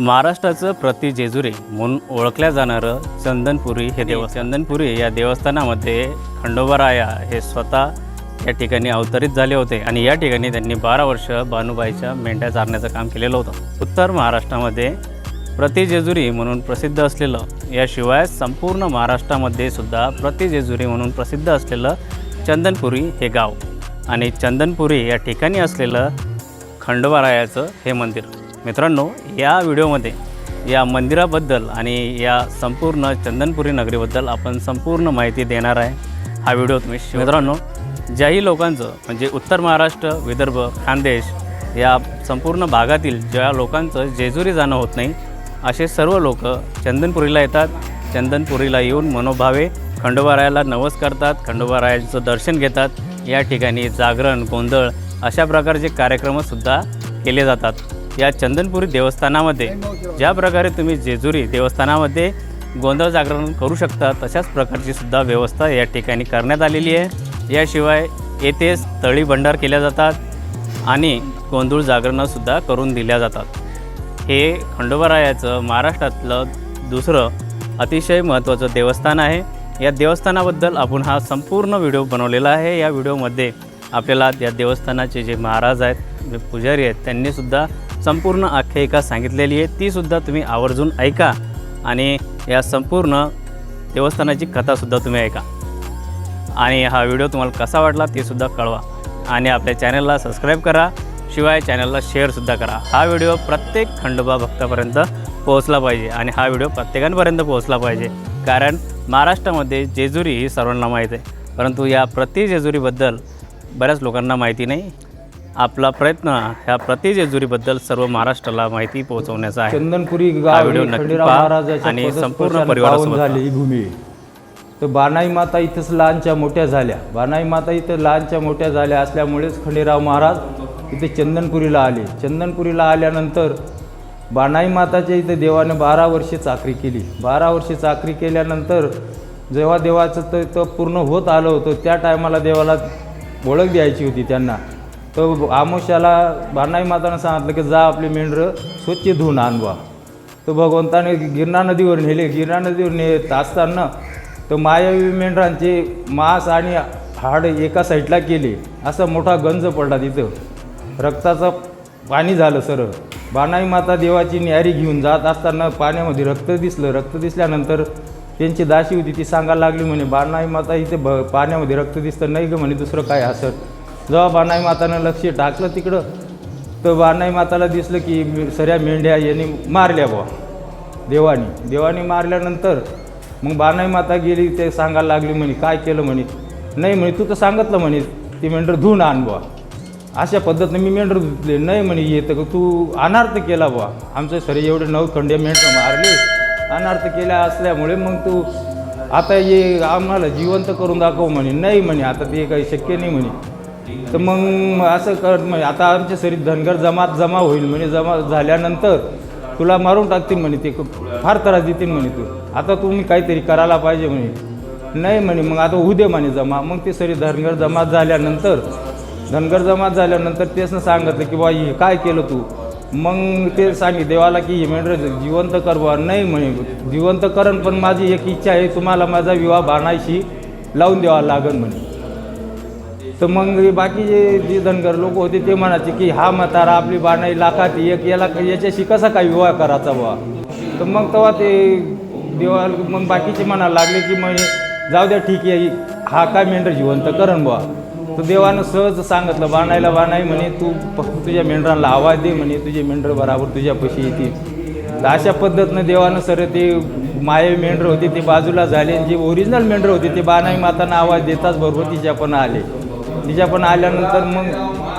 महाराष्ट्राचं प्रति जेजुरी म्हणून ओळखल्या जाणारं चंदनपुरी हे देव चंदनपुरी या देवस्थानामध्ये खंडोबाराया हे स्वतः या ठिकाणी अवतरित झाले होते आणि या ठिकाणी त्यांनी बारा वर्ष बानुबाईच्या मेंढ्या चारण्याचं काम केलेलं होतं. उत्तर महाराष्ट्रामध्ये प्रति जेजुरी म्हणून प्रसिद्ध असलेलं याशिवाय संपूर्ण महाराष्ट्रामध्ये सुद्धा प्रति जेजुरी म्हणून प्रसिद्ध असलेलं चंदनपुरी हे गाव आणि चंदनपुरी या ठिकाणी असलेलं खंडोबारायाचं हे मंदिर. मित्रांनो या व्हिडिओमध्ये या मंदिराबद्दल आणि या संपूर्ण चंदनपुरी नगरीबद्दल आपण संपूर्ण माहिती देणार आहे हा व्हिडिओ तुम्ही मित्रांनो ज्याही लोकांचं म्हणजे उत्तर महाराष्ट्र विदर्भ खानदेश या संपूर्ण भागातील ज्या लोकांचं जेजुरी जाणं होत नाही असे सर्व लोक चंदनपुरीला येतात. चंदनपुरीला येऊन मनोभावे खंडोबारायाला नवस करतात. खंडोबारायाचं दर्शन घेतात. या ठिकाणी जागरण गोंधळ अशा प्रकारचे कार्यक्रमसुद्धा केले जातात. या चंदनपुरी देवस्थानामध्ये. ज्या प्रकारे तुम्ही जेजुरी देवस्थानामध्ये गोंधळ जागरण करू शकता तशाच प्रकारची सुद्धा व्यवस्था या ठिकाणी करण्यात आलेली आहे. याशिवाय येथे तळी भंडार केल्या जातात आणि गोंधळ जागरणंसुद्धा करून दिल्या जातात. हे खंडोबारायाचं महाराष्ट्रातलं दुसरं अतिशय महत्त्वाचं देवस्थान आहे. या देवस्थानाबद्दल आपण हा संपूर्ण व्हिडिओ बनवलेला आहे. या व्हिडिओमध्ये आपल्याला या देवस्थानाचे जे महाराज आहेत जे पुजारी आहेत त्यांनीसुद्धा संपूर्ण आख्यायिका सांगितलेली आहे. तीसुद्धा तुम्ही आवर्जून ऐका आणि या संपूर्ण देवस्थानाची कथासुद्धा तुम्ही ऐका. आणि हा व्हिडिओ तुम्हाला कसा वाटला ते सुद्धा कळवा. आणि आपल्या चॅनलला सबस्क्राईब करा शिवाय चॅनलला शेअरसुद्धा करा. हा व्हिडिओ प्रत्येक खंडोबा भक्तापर्यंत पोहोचला पाहिजे आणि हा व्हिडिओ प्रत्येकांपर्यंत पोहोचला पाहिजे. कारण महाराष्ट्रामध्ये जेजुरी ही सर्वांना माहीत आहे. परंतु या प्रति जेजुरीबद्दल बऱ्याच लोकांना माहिती नाही. आपला प्रयत्न ह्या प्रति जेजुरीबद्दल सर्व महाराष्ट्राला माहिती पोहोचवण्याचा आहे. चंदनपुरी गाव व्हिडिओ नक्की खंडेराव पहा महाराजाच्या आणि संपूर्ण परिवारासोबत पावन झाली ही भूमी. तर बानाई माता इथंच लहानच्या मोठ्या झाल्या. बानाई माता इथं लहानच्या मोठ्या झाल्या असल्यामुळेच खंडेराव महाराज इथे चंदनपुरीला आले. चंदनपुरीला आल्यानंतर बानाई माताच्या इथे देवाने बारा वर्षे चाकरी केली. बारा वर्षे चाकरी केल्यानंतर जेव्हा देवाचं तर पूर्ण होत आलं होतं त्या टायमाला देवाला ओळख द्यायची होती त्यांना. तर आमोशाला बाणाई मातानं सांगितलं की जा आपली मेंढरं स्वच्छ धुवून आणवा तर भगवंताने गिरणा नदीवर नेले. गिरणा नदीवर नेत असताना तर मायावी मेंढरांचे मांस आणि हाड एका साईडला केले. असा मोठा गंज पडला तिथं. रक्ताचं पाणी झालं सरळ. बाणाई माता देवाची न्यारी घेऊन जात असताना पाण्यामध्ये रक्त दिसलं. रक्त दिसल्यानंतर त्यांची दाशी होती. ती सांगायला लागली म्हणे बाणाई माता इथे ब पाण्यामध्ये रक्त दिसतं नाही गं म्हणे दुसरं काय असं. जेव्हा बाणाई मातानं लक्ष टाकलं तिकडं तर बाणाई माताला दिसलं की सऱ्या मेंढ्या यांनी मारल्या बुवा. देवानी. देवानी मारल्यानंतर मग बाणाई माता गेली ते सांगायला लागली म्हणे काय केलं म्हणे? नाही म्हणे तू तर सांगितलं म्हणे ती मेंढर धुवून आण बुवा. अशा पद्धतीने मी मेंढर धुतले. नाही म्हणे येतं का तू अनार्थ केला बुवा. आमचं सरे एवढे नऊ खंडे मेंढर मारले अनार्थ केल्या असल्यामुळे मग तू आता ये आम्हाला जिवंत करून दाखव म्हणे. नाही म्हणे आता ते काही शक्य नाही म्हणे. तर मग असं कर म्हणजे आता आमच्या सरी धनगर जमात जमा होईल म्हणजे जमा झाल्यानंतर तुला मारून टाकतील म्हणे ते फार त्रास देतील म्हणे तू. आता तुम्ही काहीतरी करायला पाहिजे म्हणे. नाही म्हणे मग आता उद्या म्हणे जमा. मग ते सरी धनगर जमात झाल्यानंतर धनगर जमात झाल्यानंतर तेच सांगितलं की बा हे काय केलं तू? मग ते सांगे देवाला की हे जिवंत कर बा नाही म्हणे जिवंत करण पण माझी एक इच्छा आहे. तुम्हाला माझा विवाह बाणायशी लावून द्यावा लागेल म्हणे. तर मग बाकीचे जे धनगर लोक होते ते म्हणायचे की हा म्हातारा आपली बाणाई लाखात एक याला याच्याशी कसा काय विवाह करायचा बुवा? तर मग तेव्हा ते देवा मग बाकीचे म्हणायला लागले की मग जाऊ द्या ठीक आहे हा काय मेंढर जिवंत करण बुवा. तर देवानं सहज सांगितलं बाणायला बाणाई म्हणे तू फक्त तुझ्या मेंढरांना आवाज दे म्हणे तुझे मेंढर बराबर तुझ्या पशी येतील. तर अशा पद्धतीनं देवानं सर ते माये मेंढर होते ते बाजूला झाले. आणि जे ओरिजिनल मेंढर होते ते बाणाई मातांना आवाज देताच बरोबर तिच्या पण आले. तिच्या पण आल्यानंतर मग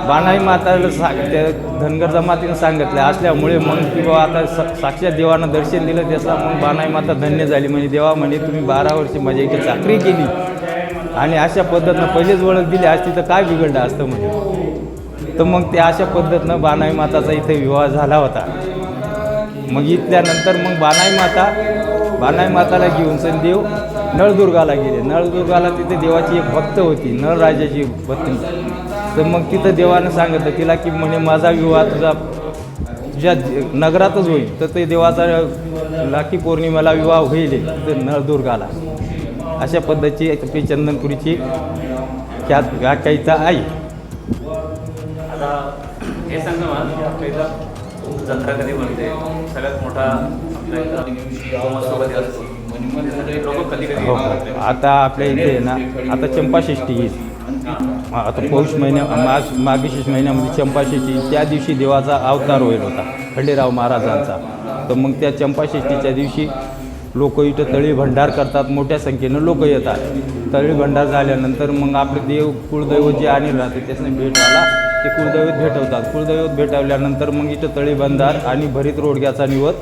बाणाई माताला सा त्या धनगर जमातीनं सांगितलं. असल्यामुळे मग की बाबा आता सा साक्षात देवानं दर्शन दिलं त्याचा मग बाणाई माता धन्य झाली. म्हणजे देवा म्हणे तुम्ही बारा वर्षी माझ्या इथे चाकरी केली. आणि अशा पद्धतीनं पहिलेच ओळख दिली असती तर काय बिघडलं असतं म्हणजे तर मग ते अशा पद्धतीनं बाणाई माताचा इथे विवाह झाला होता. मग इथल्यानंतर मग बाणाई माता बाणाई माताला घेऊन सण देव नळदुर्गाला गेले. नळदुर्गाला तिथे देवाची एक भक्त होती नळराजाची पत्नी तर मग तिथं देवानं सांगितलं तिला की म्हणे माझा विवाह तुझा तुझ्या नगरातच होईल. तर ते देवाचा लाखी पौर्णिमेला विवाह होईल तर नळदुर्गाला. अशा पद्धतीची आपली चंदनपुरीची ख्यात व्याख्यायिका आहे. आता हे सांगा मला जत्रा कधी भरते सगळ्यात मोठा आपल्या हो. आता आपल्या इथे आहे ना आता चंपाषष्ठी येईल आता पौष महिन्या मार्च मार्गशीर्ष महिन्यामध्ये चंपाषष्ठी त्या दिवशी देवाचा अवतार होईल होता खंडेराव महाराजांचा. तर मग त्या चंपाषष्ठीच्या दिवशी लोक इथं तळी भंडार करतात मोठ्या संख्येनं लोक येतात. तळी भंडार झाल्यानंतर मग आपले देव कुळदैवत जे आणि राहते त्याने भेटायला ते कुळदैवत भेटवतात. कुळदैवत भेटवल्यानंतर मग इथं तळी भंडार आणि भरीत रोडग्याचा निवत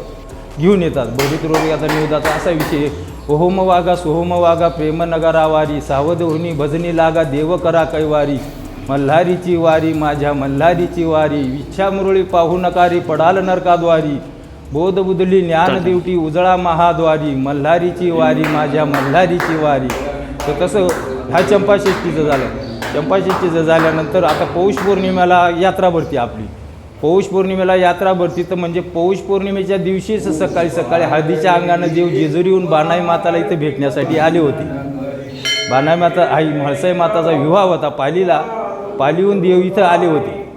घेऊन येतात. भरीत रोडग्याचा निवदाचा असा विषय ओहोम वागा सोहोम वागा प्रेम नगारा वारी सावध होनी भजनी लागा देव करा कैवारी. मल्हारीची वारी माझ्या मल्हारीची वारी इच्छा मुरळी पाहू नकारी पडाल नरकाद्वारी. बोध बुदली ज्ञान देवटी उजळा महाद्वारी मल्हारीची वारी माझ्या मल्हारीची वारी. तर तसं हा चंपाषष्ठीचं झालं. चंपाषष्ठीचं झाल्यानंतर आता पौष पौर्णिमेला यात्रा भरती आपली. पौष पौर्णिमेला यात्रा भरती. तर म्हणजे पौष पौर्णिमेच्या दिवशीच सकाळी सकाळी हळदीच्या अंगानं देव जेजुरीहून बाणाई माताला इथं भेटण्यासाठी आले होते. बाणाई माता आई म्हाळसाई माताचा विवाह होता पालीला. पालीहून देव इथं आले होते.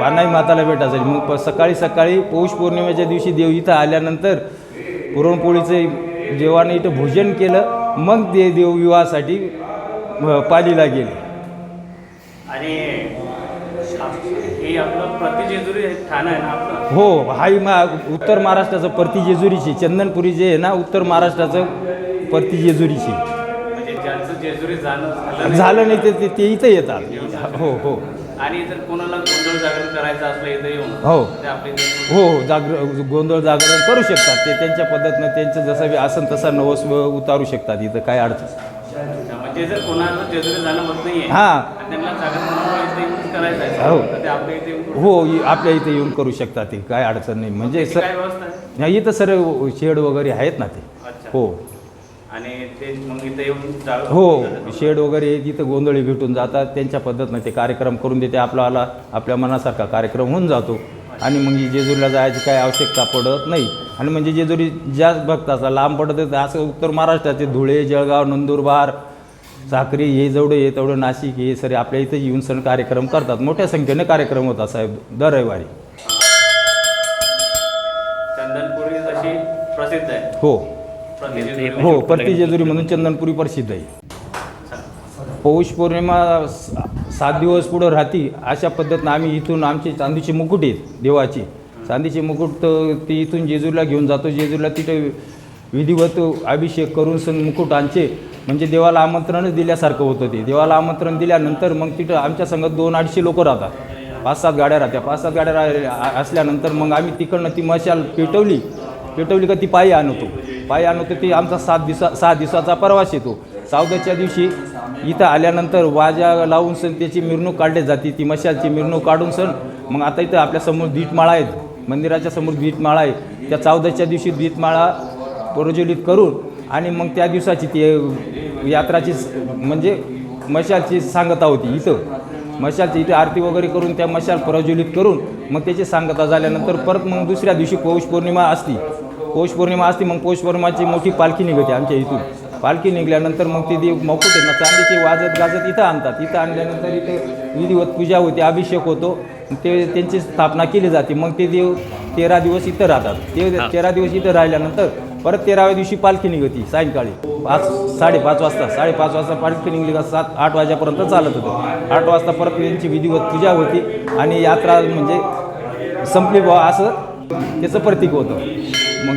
बाणाई माताला भेटायसाठी. मग प- सकाळी सकाळी पौष पौर्णिमेच्या दिवशी देव इथं आल्यानंतर पुरणपोळीचं देवाने इथं भोजन केलं. मग ते देव विवाहासाठी पालीला गेले. आणि हे हो हाही मा उत्तर महाराष्ट्राचं परती जेजुरीची चंदनपुरी जे आहे ना उत्तर महाराष्ट्राचं परती जेजुरीची. म्हणजे झालं नाही, नाही तर ते- ते इथं येतात. हो हो. आणि जर कोणाला गोंधळ जागरण करायचं असलं इथं येऊन हो. इथे हो हो जागर गोंधळ जागरण करू शकतात. ते त्यांच्या पद्धतीनं त्यांचं जसं आसन तसा नवस उतारू शकतात. इथं काय अडचण. म्हणजे जर कोणाला जेजुरी जाणं होत नाहीये हां. त्यांना जागरण इथे करायचं आहे. हो. तर ते आपल्या इथे येऊन करू हो इ- आपल्या इथे येऊन करू शकतात ते. काय अडचण नाही. म्हणजे शकतात. स काय व्यवस्था आहे? नाही, इथं सर्व शेड वगैरे आहेत ना ते. अच्छा. हो. आणि ते मग इथे येऊन हो शेड वगैरे तिथं गोंधळी भेटून जातात त्यांच्या पद्धतीनं ते कार्यक्रम करून देते. आपल्याला आपल्या मनासारखा कार्यक्रम होऊन जातो. आणि मग ही जेजुरीला जायची काही आवश्यकता पडत नाही. आणि म्हणजे जेजुरी ज्या भक्ताचा लांब पडत आहे, असं उत्तर महाराष्ट्राचे धुळे जळगाव नंदुरबार साक्री हे जेवढे हे तेवढं नाशिक हे सरे आपल्या इथे येऊन सण कार्यक्रम करतात. मोठ्या संख्येने कार्यक्रम होतात साहेब दर रविवारी. चंदनपुरी जशी प्रसिद्ध आहे. हो. हो प्रति जेजुरी म्हणून चंदनपुरी प्रसिद्ध आहे. पौष पौर्णिमा सात दिवस पुढं राहती अशा पद्धतीनं आम्ही इथून आमची चांदीची मुकुट आहेत देवाची. चांदीची मुकुट ती इथून जेजूरला घेऊन जातो. जेजूरला तिथे विधिवत अभिषेक करून सण मुकुटांचे म्हणजे देवाला आमंत्रणच दिल्यासारखं होतं ते. देवाला आमंत्रण दिल्यानंतर मग तिथं आमच्या संघात दोन अडीचशे लोकं राहतात. पाच सात गाड्या राहत्या. पाच सात गाड्या रा- असल्यानंतर मग आम्ही तिकडनं ती मशाल पेटवली. पेटवली का ती पायी आणतो. पायी आणतो ती आमचा सात दिवसा सहा दिवसाचा प्रवास येतो. चौदाच्या दिवशी इथं आल्यानंतर वाजा लावून सण त्याची मिरवणूक काढली जाते. ती मशालची मिरवणूक काढून सण मग आता इथं आपल्यासमोर दीटमाळा आहेत. मंदिराच्या समोर दीटमाळा आहे. त्या चौदाच्या दिवशी दीटमाळा प्रज्वलित करून आणि मग त्या दिवसाची ती यात्राची म्हणजे मशालची सांगता होती इथं. मशालची इथे आरती वगैरे करून त्या मशाल प्रज्वलित करून मग त्याची सांगता झाल्यानंतर परत मग दुसऱ्या दिवशी पौष पौर्णिमा असती. पौष पौर्णिमा असती मग पौष पौर्णिमाची मोठी पालखी निघते आमच्या इथून. पालखी निघल्यानंतर मग ते देव मौकुट आहेत ना चांदीची वाजत गाजत इथं आणतात. इथं आणल्यानंतर इथे विधिवत पूजा होते अभिषेक होतो. ते त्यांची स्थापना केली जाते. मग ते देव तेरा दिवस इथं राहतात. ते तेरा दिवस इथं राहिल्यानंतर परत तेराव्या दिवशी पालखी निघती सायंकाळी. पाच साडेपाच वाजता साडेपाच वाजता पालखी निघली का सात आठ वाजेपर्यंत चालत होतं. आठ वाजता परत त्यांची विधिवत पूजा होती आणि यात्रा म्हणजे संपली बुवा असं त्याचं प्रतीक होतं. मग